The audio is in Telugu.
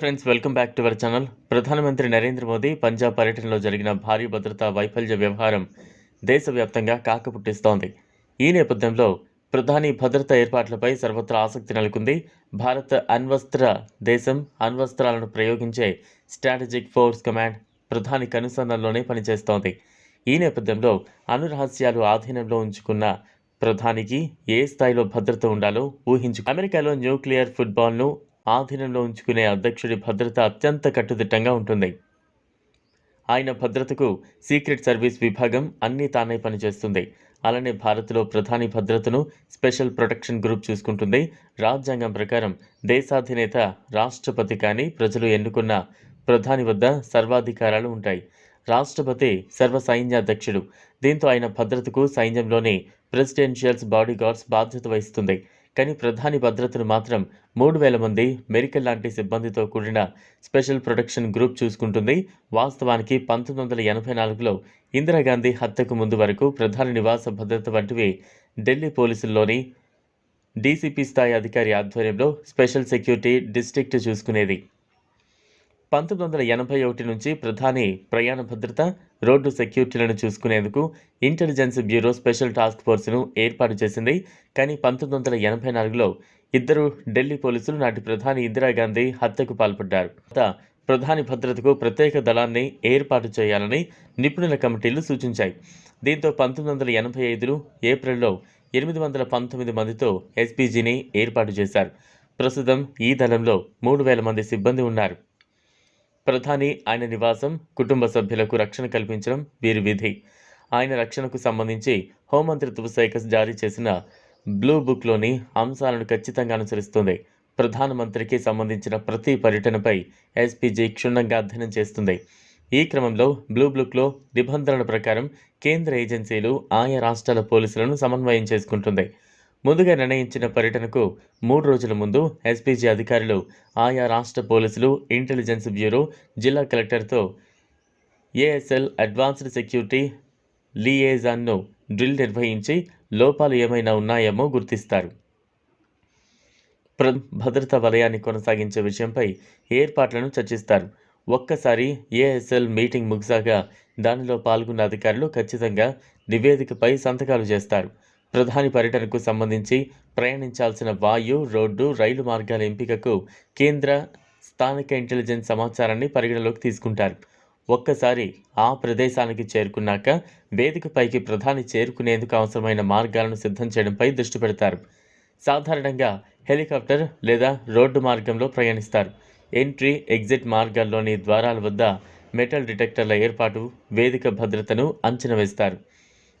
Friends welcome back to our channel. ప్రధానమంత్రి నరేంద్ర మోదీ పంజాబ్ పర్యటనలో జరిగిన భారీ భద్రతా వైఫల్య వ్యవహారం దేశవ్యాప్తంగా కాకపుట్టిస్తోంది. ఈ నేపథ్యంలో ప్రధాని భద్రతా ఏర్పాట్లపై సర్వత్రా ఆసక్తి నెలకొంది. భారత్ అణ్వస్త్ర దేశం అణ్వస్త్రాలను ప్రయోగించే స్ట్రాటజిక్ ఫోర్స్ కమాండ్ ప్రధాని కనుసన్నల్లోనే పనిచేస్తోంది. ఈ నేపథ్యంలో అణు రహస్యాలు ఆధీనంలో ఉంచుకున్న ప్రధానికి ఏ స్థాయిలో భద్రత ఉండాలో ఊహించు అమెరికాలో న్యూక్లియర్ ఫుట్బాల్ను ఆధీనంలో ఉంచుకునే అధ్యక్షుడి భద్రత అత్యంత కట్టుదిట్టంగా ఉంటుంది. ఆయన భద్రతకు సీక్రెట్ సర్వీస్ విభాగం అన్నీ తానే పనిచేస్తుంది. అలానే భారత్లో ప్రధాని భద్రతను స్పెషల్ ప్రొటెక్షన్ గ్రూప్ చూసుకుంటుంది. రాజ్యాంగం ప్రకారం దేశాధినేత రాష్ట్రపతి కానీ ప్రజలు ఎన్నుకున్న ప్రధాని వద్ద సర్వాధికారాలు ఉంటాయి. రాష్ట్రపతి సర్వ సైన్యాధ్యక్షుడు దీంతో ఆయన భద్రతకు సైన్యంలోని ప్రెసిడెన్షియల్స్ బాడీ గార్డ్స్ బాధ్యత వహిస్తుంది. కానీ ప్రధాని భద్రతను మాత్రం మూడు వేల మంది మెరికల్ లాంటి సిబ్బందితో కూడిన స్పెషల్ ప్రొటెక్షన్ గ్రూప్ చూసుకుంటుంది. వాస్తవానికి పంతొమ్మిది వందల ఎనభై నాలుగులో ఇందిరాగాంధీ హత్యకు ముందు వరకు ప్రధాని నివాస భద్రత వంటివి ఢిల్లీ పోలీసుల్లోని డీసీపీ స్థాయి అధికారి ఆధ్వర్యంలో స్పెషల్ సెక్యూరిటీ డిస్ట్రిక్ట్ చూసుకునేది. పంతొమ్మిది వందల ఎనభై ఒకటి నుంచి ప్రధాని ప్రయాణ భద్రత రోడ్డు సెక్యూరిటీలను చూసుకునేందుకు ఇంటెలిజెన్స్ బ్యూరో స్పెషల్ టాస్క్ ఫోర్స్ను ఏర్పాటు చేసింది. కానీ పంతొమ్మిది వందల ఎనభై నాలుగులో ఇద్దరు ఢిల్లీ పోలీసులు నాటి ప్రధాని ఇందిరాగాంధీ హత్యకు పాల్పడ్డారు. ప్రధాని భద్రతకు ప్రత్యేక దళాన్ని ఏర్పాటు చేయాలని నిపుణుల కమిటీలు సూచించాయి. దీంతో పంతొమ్మిది వందల ఎనభై ఐదులో ఏప్రిల్లో ఎనిమిది వందల పంతొమ్మిది మందితో ఎస్పీజీని ఏర్పాటు చేశారు. ప్రస్తుతం ఈ దళంలో మూడు వేల మంది సిబ్బంది ఉన్నారు. ప్రధాని ఆయన నివాసం కుటుంబ సభ్యులకు రక్షణ కల్పించడం వీరి విధి. ఆయన రక్షణకు సంబంధించి హోంమంత్రిత్వ శాఖ జారీ చేసిన బ్లూ బుక్లోని అంశాలను ఖచ్చితంగా అనుసరిస్తుంది. ప్రధానమంత్రికి సంబంధించిన ప్రతి పర్యటనపై ఎస్పీజీ క్షుణ్ణంగా అధ్యయనం చేస్తుంది. ఈ క్రమంలో బ్లూ బుక్లో నిబంధనల ప్రకారం కేంద్ర ఏజెన్సీలు ఆయా రాష్ట్రాల పోలీసులను సమన్వయం చేసుకుంటుంది. ముందుగా నిర్ణయించిన పర్యటనకు మూడు రోజుల ముందు ఎస్పీజీ అధికారులు ఆయా రాష్ట్ర పోలీసులు ఇంటెలిజెన్స్ బ్యూరో జిల్లా కలెక్టర్తో ఏఎస్ఎల్ అడ్వాన్స్డ్ సెక్యూరిటీ లియేజాన్ను డ్రిల్ నిర్వహించి లోపాలు ఏమైనా ఉన్నాయేమో గుర్తిస్తారు. ప్ర భద్రతా వలయాన్ని కొనసాగించే విషయంపై ఏర్పాట్లను చర్చిస్తారు. ఒక్కసారి ఏఎస్ఎల్ మీటింగ్ ముగిసాక దానిలో పాల్గొన్న అధికారులు ఖచ్చితంగా నివేదికపై సంతకాలు చేస్తారు. ప్రధాని పర్యటనకు సంబంధించి ప్రయాణించాల్సిన వాయు రోడ్డు రైలు మార్గాల ఎంపికకు కేంద్ర స్థానిక ఇంటెలిజెన్స్ సమాచారాన్ని పరిగణలోకి తీసుకుంటారు. ఒక్కసారి ఆ ప్రదేశానికి చేరుకున్నాక వేదికపైకి ప్రధాని చేరుకునేందుకు అవసరమైన మార్గాలను సిద్ధం చేయడంపై దృష్టి పెడతారు. సాధారణంగా హెలికాప్టర్ లేదా రోడ్డు మార్గంలో ప్రయాణిస్తారు. ఎంట్రీ ఎగ్జిట్ మార్గాల్లోని ద్వారాల వద్ద మెటల్ డిటెక్టర్ల ఏర్పాటు వేదిక భద్రతను అంచనా వేస్తారు.